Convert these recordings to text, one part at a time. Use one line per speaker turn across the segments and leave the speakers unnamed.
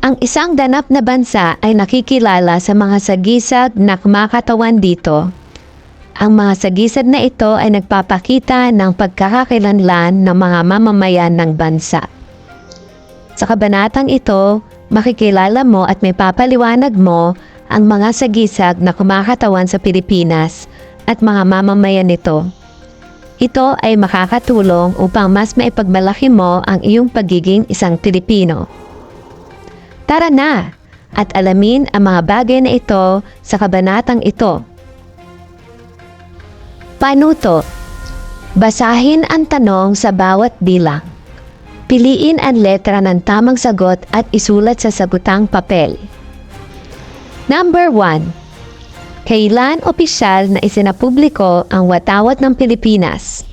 Ang isang ganap na bansa ay nakikilala sa mga sagisag na kumakatawan dito. Ang mga sagisag na ito ay nagpapakita ng pagkakakilanlan ng mga mamamayan ng bansa. Sa kabanatang ito, makikilala mo at may papaliwanag mo ang mga sagisag na kumakatawan sa Pilipinas at mga mamamayan nito. Ito ay makakatulong upang mas maipagmalaki mo ang iyong pagiging isang Pilipino. Tara na at alamin ang mga bagay na ito sa kabanatang ito. Panuto Basahin ang tanong sa bawat bilang. Piliin ang letra ng tamang sagot at isulat sa sagutang papel. Number 1. Kailan opisyal na isinapubliko ang watawat ng Pilipinas?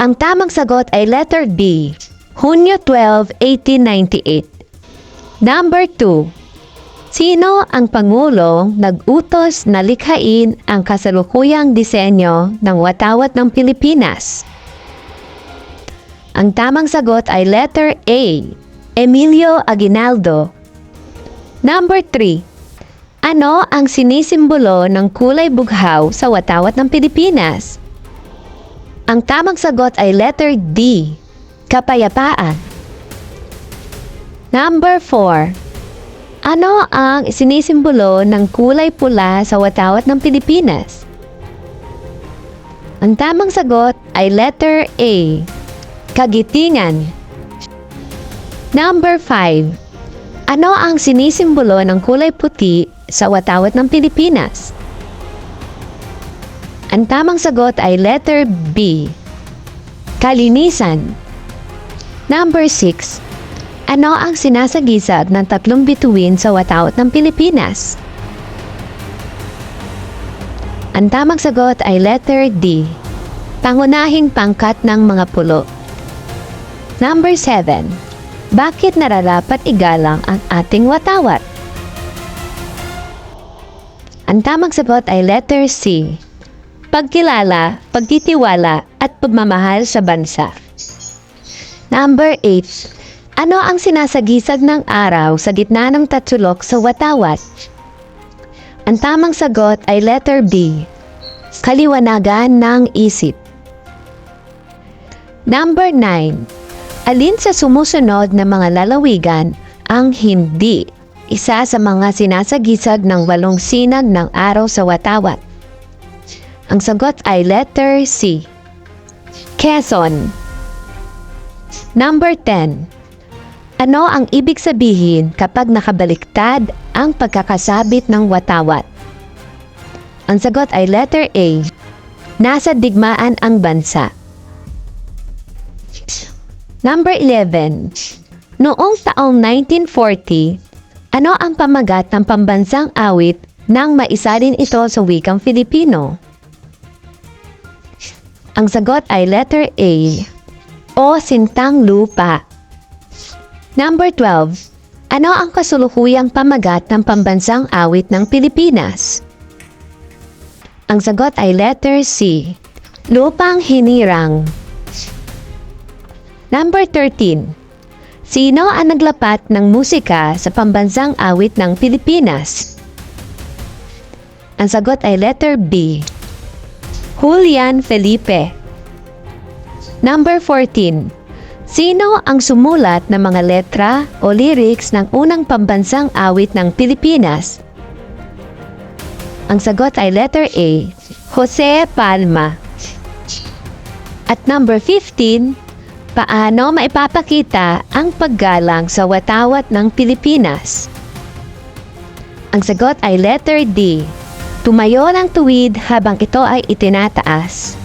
Ang tamang sagot ay letter D, Hunyo 12, 1898. Number 2. Sino ang Pangulong nag-utos na likhain ang kasalukuyang disenyo ng watawat ng Pilipinas? Ang tamang sagot ay letter A, Emilio Aguinaldo. Number 3. Ano ang sinisimbolo ng kulay bughaw sa watawat ng Pilipinas? Ang tamang sagot ay letter D, kapayapaan. Number 4. Ano ang sinisimbolo ng kulay pula sa watawat ng Pilipinas? Ang tamang sagot ay letter A, kagitingan. Number 5. Ano ang sinisimbolo ng kulay puti sa watawat ng Pilipinas? Ang tamang sagot ay letter B, kalinisan. Number 6. Ano ang sinasagisag ng tatlong bituin sa watawat ng Pilipinas? Ang tamang sagot ay letter D, pangunahing pangkat ng mga pulo. Number 7. Bakit nararapat igalang ang ating watawat? Ang tamang sagot ay letter C, pagkilala, pagtitiwala at pagmamahal sa bansa. Number 8. Ano ang sinasagisag ng araw sa gitna ng tatsulok sa watawat? Ang tamang sagot ay letter B. Kaliwanagan ng isip. Number 9. Alin sa sumusunod na mga lalawigan ang hindi isa sa mga sinasagisag ng walong sinag ng araw sa watawat? Ang sagot ay letter C. Quezon. Number 10. Ano ang ibig sabihin kapag nakabaliktad ang pagkakasabit ng watawat? Ang sagot ay letter A. Nasa digmaan ang bansa. Number 11. Noong taong 1940, ano ang pamagat ng pambansang awit nang maisalin ito sa wikang Filipino? Ang sagot ay letter A. O Sintang Lupa. Number 12. Ano ang kasulukuyang pamagat ng pambansang awit ng Pilipinas? Ang sagot ay letter C. Lupang Hinirang. Number 13. Sino ang naglapat ng musika sa pambansang awit ng Pilipinas? Ang sagot ay letter B. Julian Felipe. Number 14. Sino ang sumulat ng mga letra o lyrics ng unang pambansang awit ng Pilipinas? Ang sagot ay letter A. Jose Palma. At number 15, paano maipapakita ang paggalang sa watawat ng Pilipinas? Ang sagot ay letter D. Tumayo ng tuwid habang ito ay itinataas.